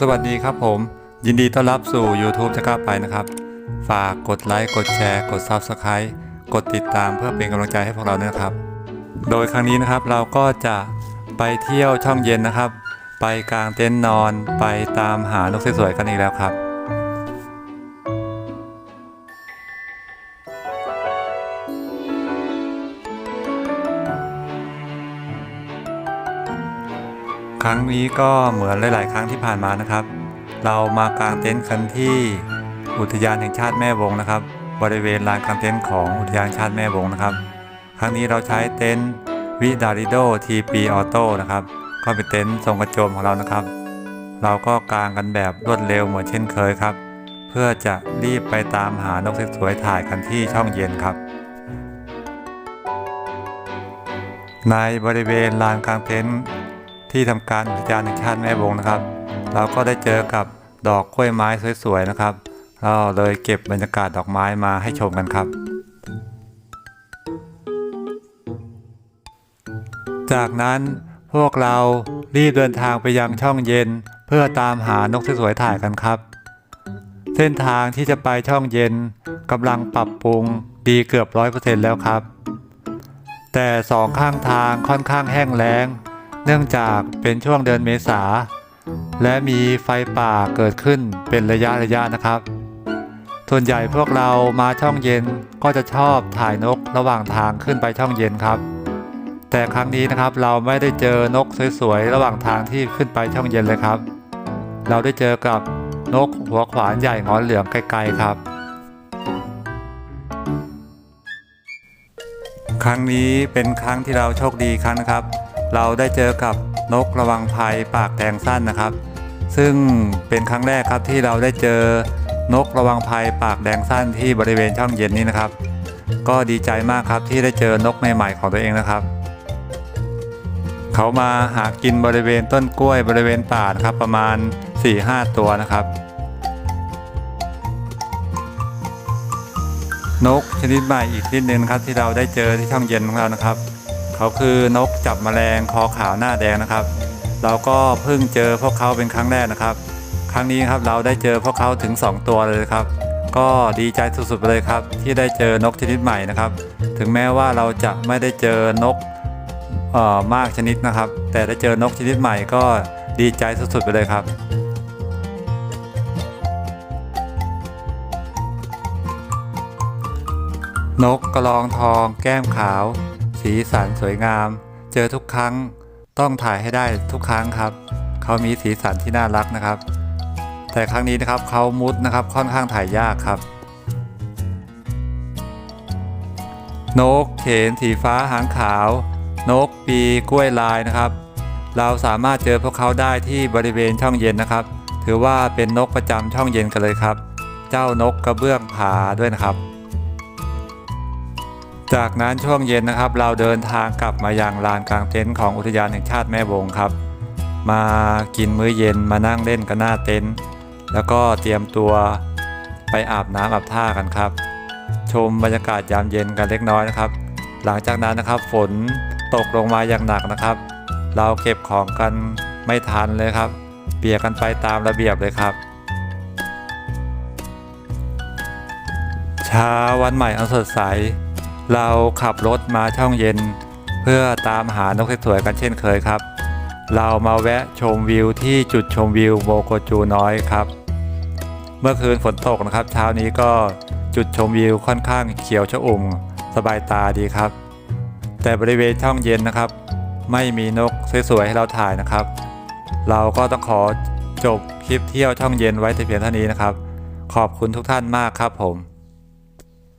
สวัสดีครับผม ยินดีต้อนรับสู่ YouTube จะกล้าไปนะครับ ฝากกดไลค์กดแชร์กด Subscribe กดติดตามเพื่อเป็นกำลังใจให้พวกเราด้วยนะครับ โดยครั้งนี้นะครับเราก็จะไปเที่ยวช่องเย็นนะครับ ไปกลางเต็นท์นอนไปตามหานกสวยๆกันอีกแล้วครับ ครั้งนี้ก็เหมือนหลาย ๆ ครั้งที่ผ่านมานะครับ เรามากางเต็นท์กันที่อุทยานแห่งชาติแม่วงนะครับ บริเวณลานกางเต็นท์ของอุทยานชาติแม่วงนะครับ ครั้งนี้เราใช้เต็นท์วิดาริโดทีปีออโต้นะครับ ก็เป็นเต็นท์ทรงกระโจมของเรานะครับ เราก็กางกันแบบรวดเร็วเหมือนเช่นเคยครับ เพื่อจะรีบไปตามหานกสวยๆถ่ายกันที่ช่องเย็นครับในบริเวณลานกลางเต็นท์ ที่ทำการอุทยานแห่งชาติแม่วงนะครับ เราก็ได้เจอกับดอกกล้วยไม้สวยๆนะครับเราเลยเก็บบรรยากาศดอกไม้มาให้ชมกันครับ จากนั้นพวกเรารีบเดินทางไปยังช่องเย็น เพื่อตามหานกสวยๆถ่ายกันครับ เส้นทางที่จะไปช่องเย็นกำลังปรับปรุงดีเกือบร้อยเปอร์เซ็นต์แล้วครับ แต่สองข้างทางค่อนข้างแห้งแล้ง เนื่องจากเป็นช่วงเดือนเมษา และมีไฟป่าเกิดขึ้นเป็นระยะระยะนะครับ ส่วนใหญ่พวกเรามาช่องเย็นก็จะชอบถ่ายนกระหว่างทางขึ้นไปช่องเย็นครับ แต่ครั้งนี้นะครับเราไม่ได้เจอนกสวยๆระหว่างทางที่ขึ้นไปช่องเย็นเลยครับ เราได้เจอกับนกหัวขวานใหญ่งอนเหลืองไกลๆครับ ครั้งนี้เป็นครั้งที่เราโชคดีครั้งนะครับ เราได้เจอกับนกระวังภัยปากแดงสั้นนะครับ ซึ่งเป็นครั้งแรกครับที่เราได้เจอนกระวังภัยปากแดงสั้นที่บริเวณช่องเย็นนี้นะครับ ก็ดีใจมากครับที่ได้เจอนกใหม่ๆของตัวเองนะครับ เขามาหากินบริเวณต้นกล้วยบริเวณป่านะครับประมาณ 4-5 ตัวนะครับ นกชนิดใหม่อีกชนิดหนึ่งครับที่เราได้เจอที่ช่องเย็นของเรานะครับ เขาคือนกจับแมลงคอขาวหน้าแดงนะครับ เราก็เพิ่งเจอพวกเขาเป็นครั้งแรกนะครับ ครั้งนี้ครับเราได้เจอพวกเขาถึง 2 ตัวเลยครับ ก็ดีใจสุดๆเลยครับ ที่ได้เจอนกชนิดใหม่นะครับ ถึงแม้ว่าเราจะไม่ได้เจอนกออมากชนิดนะครับ แต่ได้เจอนกชนิดใหม่ก็ดีใจสุดๆไปเลยครับนกกระรองทองแก้มขาว สีสันสวยงาม เจอทุกครั้ง ต้องถ่ายให้ได้ทุกครั้งครับ เขามีสีสันที่น่ารักนะครับ แต่ครั้งนี้นะครับเขามุดนะครับค่อนข้างถ่ายยากครับ นกเขนสีฟ้าหางขาว นกปีกล้วยลายนะครับ เราสามารถเจอพวกเขาได้ที่บริเวณช่องเย็นนะครับ ถือว่าเป็นนกประจำช่องเย็นกันเลยครับ เจ้านกกระเบื้องผาด้วยนะครับ จากนั้นช่วงเย็นนะครับ เราเดินทางกลับมายังลานกลางเต็นท์ของอุทยานแห่งชาติแม่วงครับ มากินมื้อเย็นมานั่งเล่นกันหน้าเต็นท์แล้วก็เตรียมตัวไปอาบน้ำอาบท่ากันครับ ชมบรรยากาศยามเย็นกันเล็กน้อยนะครับ หลังจากนั้นนะครับฝนตกลงมาอย่างหนักนะครับ เราเก็บของกันไม่ทันเลยครับ เปียกกันไปตามระเบียบเลยครับเช้าวันใหม่อันสดใส เราขับรถมาช่องเย็น เพื่อตามหานกสวยๆกันเช่นเคยครับ เรามาแวะชมวิวที่จุดชมวิวโมโกจูน้อยครับ เมื่อคืนฝนตกนะครับ เช้านี้ก็จุดชมวิวค่อนข้างเขียวชอุ่มสบายตาดีครับ แต่บริเวณช่องเย็นนะครับ ไม่มีนกสวยๆให้เราถ่ายนะครับ เราก็ต้องขอจบคลิปเที่ยวช่องเย็นไว้แต่เพียงเท่านี้นะครับ ขอบคุณทุกท่านมากครับผม